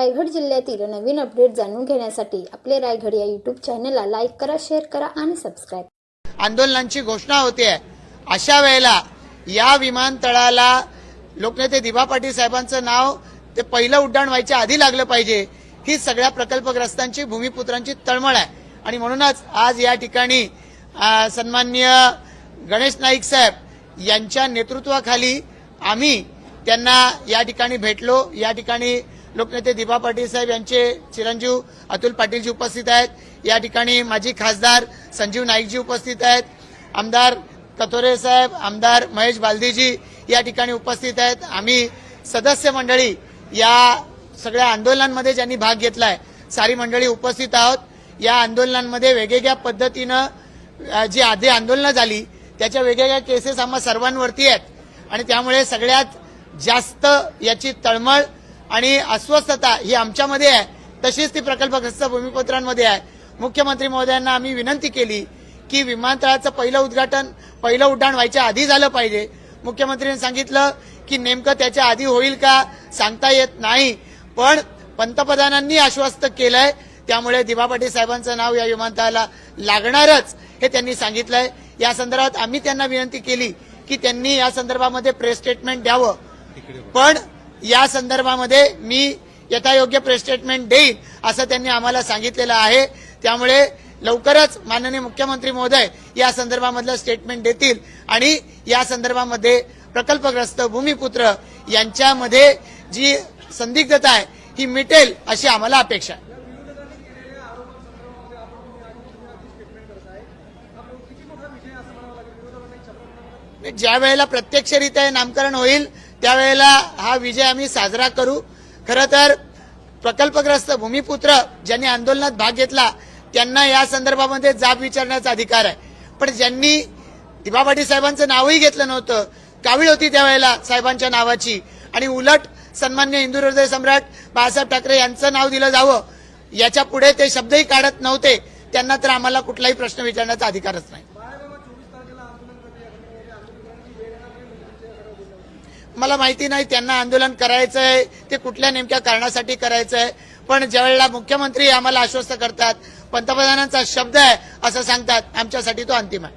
रायगड जिल्ह्यातील नवीन अपडेट जाणून घेण्यासाठी आपले रायगड या यूट्यूब चॅनलला लाईक करा शेअर करा आणि सबस्क्राईब आंदोलनांची घोषणा होते. अशा वेळेला या विमानतळाला लोकनेते दिभा पाटील साहेबांचं नाव ते पहिलं उड्डाण व्हायच्या आधी लागलं पाहिजे. ही सगळ्या प्रकल्पग्रस्तांची भूमिपुत्रांची तळमळ आहे. आणि म्हणूनच आज या ठिकाणी अ, सन्माननीय गणेश नाईक साहेब यांच्या नेतृत्वाखाली आम्ही त्यांना या ठिकाणी भेटलो. या ठिकाणी लोकनेते दिबा पाटील साहेब यांचे चिरंजीव अतुल पाटीलजी उपस्थित आहेत. या ठिकाणी माजी खासदार संजीव नाईकजी उपस्थित आहेत. आमदार कथोरे साहेब आमदार महेश बालदीजी या ठिकाणी उपस्थित आहेत. आम्ही सदस्य मंडळी या सगळ्या आंदोलनांमध्ये ज्यांनी भाग घेतलाय सारी मंडळी उपस्थित आहोत. या आंदोलनांमध्ये वेगवेगळ्या पद्धतीनं जी आधी आंदोलनं झाली त्याच्या वेगवेगळ्या केसेस आम्हा सर्वांवरती आहेत. आणि त्यामुळे सगळ्यात जास्त याची तळमळ आणि अस्वस्थता ही आमच्यामध्ये आहे. तशीच ती प्रकल्पग्रस्त भूमिपत्रांमध्ये आहे. मुख्यमंत्री महोदयांना आम्ही विनंती केली की विमानतळाचं पहिलं उद्घाटन पहिलं उड्डाण व्हायच्या आधी झालं पाहिजे. मुख्यमंत्र्यांनी सांगितलं की नेमकं त्याच्या आधी होईल का सांगता येत नाही. पण पंतप्रधानांनी आश्वस्त केलंय. त्यामुळे दिबा पाटील साहेबांचं नाव या विमानतळाला लागणारच हे त्यांनी सांगितलंय. या संदर्भात आम्ही त्यांना विनंती केली की त्यांनी या संदर्भामध्ये प्रेस स्टेटमेंट द्यावं. पण या संदर्भामध्ये मी यथायोग्य प्रेस स्टेटमेंट देईन असं त्यांनी आम्हाला सांगितलेलं आहे. त्यामुळे लवकरच माननीय मुख्यमंत्री महोदय या संदर्भामधलं स्टेटमेंट देतील आणि या संदर्भामध्ये प्रकल्पग्रस्त भूमिपुत्र यांच्यामध्ये जी संदिग्धता आहे ही मिटेल अशी आम्हाला अपेक्षा आहे. ज्या वेळेला प्रत्यक्षरित्या हे नामकरण होईल त्यावेळेला हा विजय आम्ही साजरा करू. खरं तर प्रकल्पग्रस्त भूमिपुत्र ज्यांनी आंदोलनात भाग घेतला त्यांना या संदर्भामध्ये जाब विचारण्याचा अधिकार आहे. पण ज्यांनी दिबा साहेबांचं नावही घेतलं नव्हतं कावीळ होती त्यावेळेला साहेबांच्या नावाची. आणि उलट सन्मान्य हिंदू हृदय सम्राट बाळासाहेब ठाकरे यांचं नाव दिलं जावं याच्यापुढे ते शब्दही काढत नव्हते त्यांना तर आम्हाला कुठलाही प्रश्न विचारण्याचा अधिकारच नाही. मला माहिती नाही त्यांना आंदोलन करायचं आहे ते कुठल्या नेमक्या कारणासाठी करायचं आहे पण ज्यावेळेला मुख्यमंत्री आम्हाला आश्वस्त करतात पंतप्रधानांचा शब्द आहे असं सांगतात आमच्यासाठी तो अंतिम आहे.